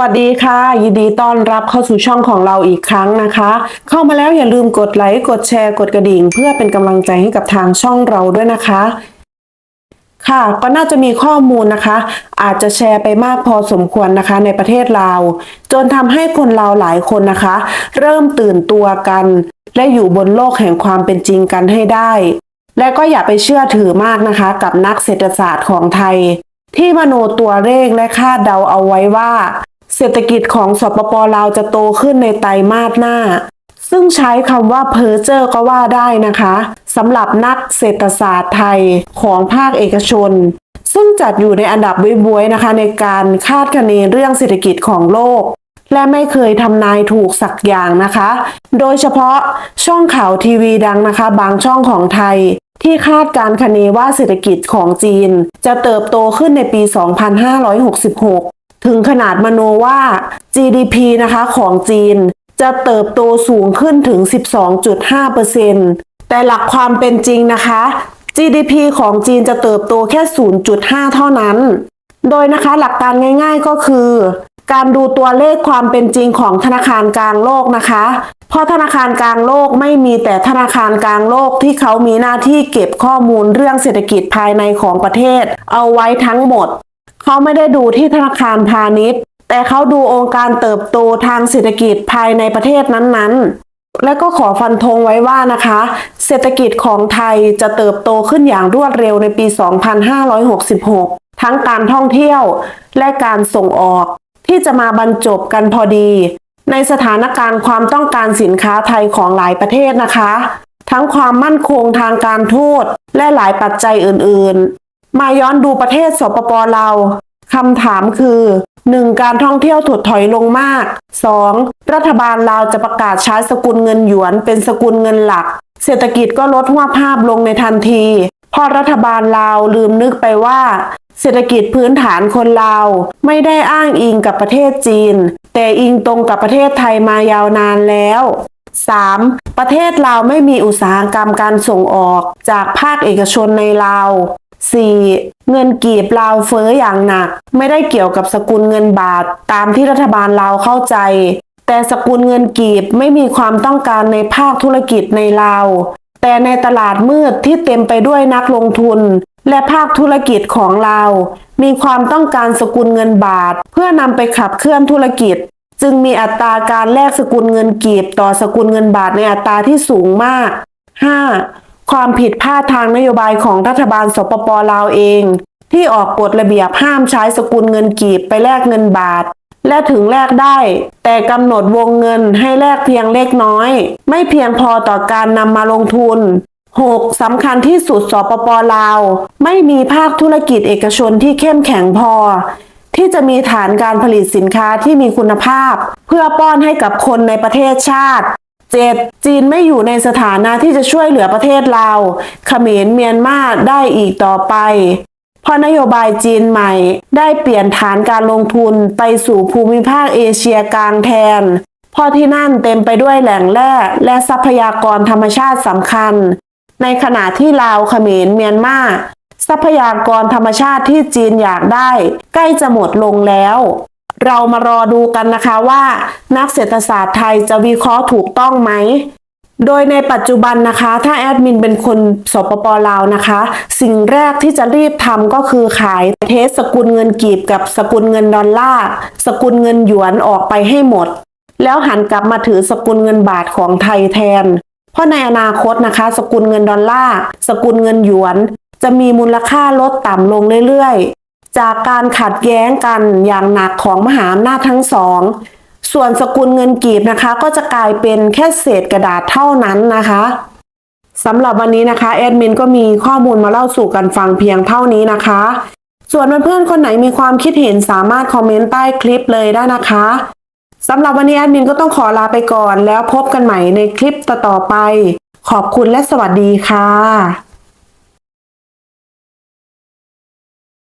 วัสดีค่ะ ยินดีต้อนรับเข้าสู่ช่องของเราอีกครั้งนะคะ เข้ามาแล้วอย่าลืมกดไลค์กดแชร์กดกระดิ่ง เพื่อเป็นกำลังใจให้กับทางช่องเราด้วยนะคะ ค่ะก็น่าจะมีข้อมูลนะคะ อาจจะแชร์ไปมากพอสมควรนะคะในประเทศลาว จนทำให้คนลาวหลายคนนะคะ เริ่มตื่นตัวกัน และอยู่บนโลกแห่งความเป็นจริงกันให้ได้ และก็อย่าไปเชื่อถือมากนะคะ กับนักเศรษฐศาสตร์ของไทยที่มโนตัวเลขและคาดเดาเอาไว้ว่า เศรษฐกิจของสปปลาวจะโตขึ้นในไตรมาสหน้า ซึ่งใช้คำว่าเพอเจอร์ก็ว่าได้นะคะสำหรับนักเศรษฐศาสตร์ไทยของภาคเอกชน ซึ่งจัดอยู่ในอันดับบวยนะคะ ในการคาดคะเนเรื่องเศรษฐกิจของโลก และไม่เคยทำนายถูกสักอย่างนะคะ โดยเฉพาะช่องข่าวทีวีดังนะคะ บางช่องของไทยที่คาดการคะเนว่าเศรษฐกิจของจีน จะเติบโตขึ้นในปี 2566 ถึงขนาดมโนว่า GDP นะคะของจีนจะเติบโตสูงขึ้นถึง 12.5%แต่หลักความเป็นจริงนะคะ GDP ของจีนจะเติบโตแค่ 0.5 เท่านั้น โดยนะคะหลักการง่าย ๆก็คือ การดูตัวเลขความเป็นจริงของธนาคารกลางโลกนะคะ เพราะธนาคารกลางโลกไม่มีแต่ธนาคารกลางโลกที่เขามีหน้าที่เก็บข้อมูลเรื่องเศรษฐกิจภายในของประเทศ เอาไว้ทั้งหมด เขาไม่ได้ดูที่ธนาคารพาณิชย์ แต่เขาดูองค์การเติบโตทางเศรษฐกิจภายในประเทศนั้นๆ และก็ขอฟันธงไว้ว่านะคะ เศรษฐกิจของไทยจะเติบโตขึ้นอย่างรวดเร็วในปี 2566 ทั้งการท่องเที่ยวและการส่งออก ที่จะมาบรรจบกันพอดี ในสถานการณ์ความต้องการสินค้าไทยของหลายประเทศนะคะ ทั้งความมั่นคงทางการทูตและหลายปัจจัยอื่นๆ มาย้อนดูประเทศสปปลาวคำถามคือ 1. การท่องเที่ยวถดถอยลงมาก 2. รัฐบาลลาวจะประกาศใช้สกุลเงินหยวนเป็นสกุลเงินหลัก เศรษฐกิจก็ลดหัวภาพลงในทันที เพราะรัฐบาลลาวลืมนึกไปว่า เศรษฐกิจพื้นฐานคนลาวไม่ได้อ้างอิงกับประเทศจีน แต่อิงตรงกับประเทศไทยมายาวนานแล้ว 3. ประเทศลาวไม่มีอุตสาหกรรมการส่งออกจากภาคเอกชนในลาว 4. เงินกีบลาวเฟ้ออย่างหนัก ไม่ได้เกี่ยวกับสกุลเงินบาทตามที่รัฐบาลลาวเข้าใจ แต่สกุลเงินกีบไม่มีความต้องการในภาคธุรกิจในลาว แต่ในตลาดมืดที่เต็มไปด้วยนักลงทุน และภาคธุรกิจของลาว มีความต้องการสกุลเงินบาท เพื่อนำไปขับเคลื่อนธุรกิจ จึงมีอัตราการแลกสกุลเงินกีบต่อสกุลเงินบาทในอัตราที่สูงมาก 5. ความผิดพลาดทางนโยบายของรัฐบาลสปปลาวเอง ที่ออกกฎระเบียบห้ามใช้สกุลเงินกีบไปแลกเงินบาท และถึงแลกได้ แต่กำหนดวงเงินให้แลกเพียงเล็กน้อย ไม่เพียงพอต่อการนำมาลงทุน 6. สำคัญที่สุดสปปลาว ไม่มีภาคธุรกิจเอกชนที่เข้มแข็งพอ ที่จะมีฐานการผลิตสินค้าที่มีคุณภาพ เพื่อป้อนให้กับคนในประเทศชาติ 7. จีนไม่อยู่ในสถานะที่จะช่วยเหลือประเทศลาวเขมรเมียนมาได้อีกต่อไปเพราะนโยบายจีนใหม่ได้เปลี่ยนฐานการลงทุนไปสู่ภูมิภาคเอเชียกลางแทน เพราะที่นั่นเต็มไปด้วยแหล่งแร่และทรัพยากรธรรมชาติสำคัญ ในขณะที่ลาวเขมรเมียนมาทรัพยากรธรรมชาติที่จีนอยากได้ ใกล้จะหมดลงแล้ว เรามารอดูกันนะคะว่า นักเศรษฐศาสตร์ไทยจะวิเคราะห์ถูกต้องไหม โดยในปัจจุบันนะคะ ถ้าแอดมินเป็นคนสปปลาวนะคะ สิ่งแรกที่จะรีบทำก็คือขายเทสสกุลเงินกีบกับสกุลเงินดอลลาร์สกุลเงินหยวนออกไปให้หมด แล้วหันกลับมาถือสกุลเงินบาทของไทยแทน เพราะในอนาคตนะคะ สกุลเงินดอลลาร์สกุลเงินหยวน จะมีมูลค่าลดต่ำลงเรื่อยๆ จากการขัดแย้งกันอย่างหนักของมหาอำนาจทั้งสอง ส่วนสกุลเงินกีบนะคะ ก็จะกลายเป็นแค่เศษกระดาษเท่านั้นนะคะสำหรับวันนี้นะคะแอดมินก็มีข้อมูลมาเล่าสู่กันฟังเพียงเท่านี้นะคะ ส่วนเพื่อนๆคนไหนมีความคิดเห็นสามารถคอมเมนต์ใต้คลิปเลยได้นะคะสำหรับวันนี้แอดมินก็ต้องขอลาไปก่อน แล้วพบกันใหม่ในคลิปต่อๆไป ขอบคุณและสวัสดีค่ะ